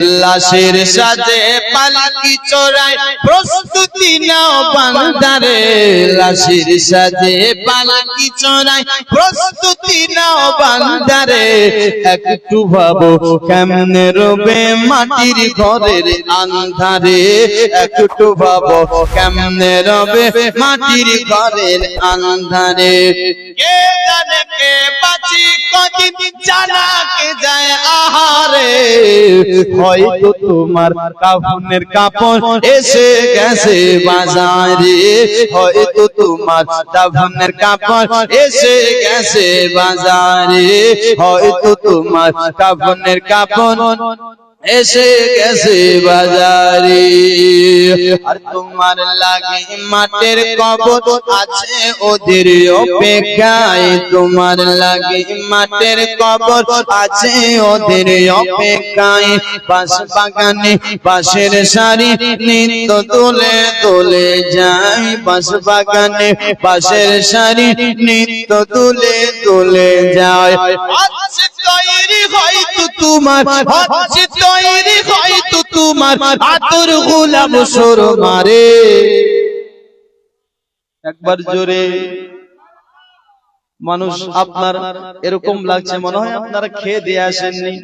লাশের সাথে পালকি চড়াই প্রস্তুতি নাও বান্দারে। লাশের সাজে পালকি চড়াই প্রস্তুতি নাও বান্দারে। একটু ভাবো কেমনে রবে মাটির ঘরের আন্ধারে। একটু ভাবো কেমনে রবে মাটির ঘরের আন্ধারে। কে জানে কে বাঁচি, কদিন জানা কে যায় আহারে। হয়তো তোমার কাফনের কাপড় এসে গেছে বাজারে। হয়তো তোমার কাপড় এসে গেছে বাজারে। হয়তো তোমার কাফনের কাপড় এসে গেছে বাজারে। আর তোমার লাগে মাটির কবর আছে ওদের অপেক্ষায়। তোমার লাগে মাটির কবর আছে ওদের অপেক্ষায়। পাশ বাগানে পাশের সারি নিত্য তোলে তোলে যায়। পাশ বাগানে পাশের সারি নিত্য তুলে তুলে যায়। হচ্ছে তৈরি হয়তো তোমার হচ্ছে তৈরি হয়তো তোমার আতর গোলাম সর মারে। একবার জোরে। মানুষ আপনার এরকম লাগছে, মনে হয় আপনারা খেয়ে দিয়ে আসেননি।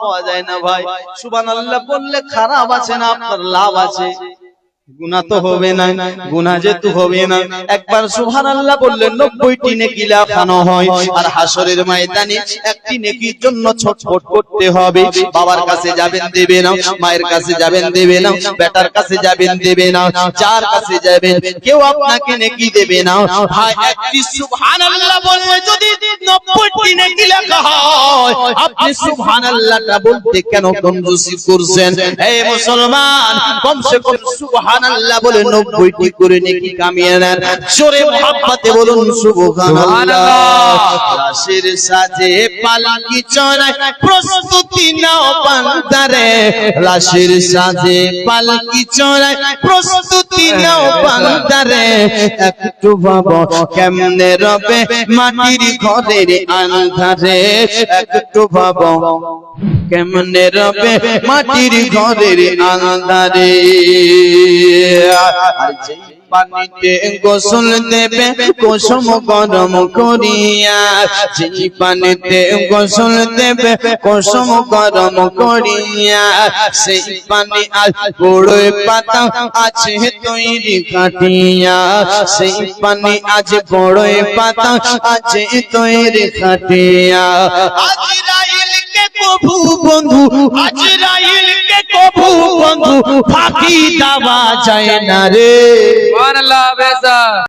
পাওয়া যায় না ভাই। সুবান আল্লাহ বললে খারাপ আছে না, আপনার লাভ আছে। গুনা তো হবে না গুনা যেহেতু হবে না। একবার সুহান আল্লাহ বললেন নব্বইটি নেকি লাফানো হয়, আর হাসরের ময়দানে একটি নেকির জন্য ছটফট করতে হবে। বাবার কাছে যাবেন দেবে না, মায়ের কাছে যাবেন দেবে না, বেটার কাছে যাবেন দেবে না চার কাছে যাবেন, কেউ আপনাকে নেকি দেবে না। ভাই একটি সুবহান আল্লাহ বললে যদি নব্বইটি নেকি লেখা হয়, আপনি সুবহান আল্লাহটা বলতে কেন কঞ্জুসি করছেন? হে মুসলমান, কমসে কম সুবহান আল্লাহ বলে করে নেকি কামিয়ে নেন। জোরে মহাব্বতে বলুন সুবহানাল্লাহ। লাশের সাজে পালকি চড়ায় প্রস্তুতি নাও বান্দারে। লাশের সাজে পালকি চড়ায় প্রস্তুতি নাও বান্দারে। একটু ভাবো কেমনে রবে মাটির ঘরের আন্ধারে। একটু ভাবো। কেমনে রবে মাটির ঘরের আন্ধারে? পানিতে গোসল দেবে, কুসুম গরম করিয়া, যেই পানিতে গোসল দেবে, কুসুম গরম করিয়া, সেই পানি আজ বড়ই পাতা আছে তৈরি কাটিয়া সেই পানি আজ বড়ই পাতা আছে তৈরি কাটিয়া কবু বন্ধু আজরাইলকে কবু বন্ধু ফাঁকি দেওয়া যায় না রে।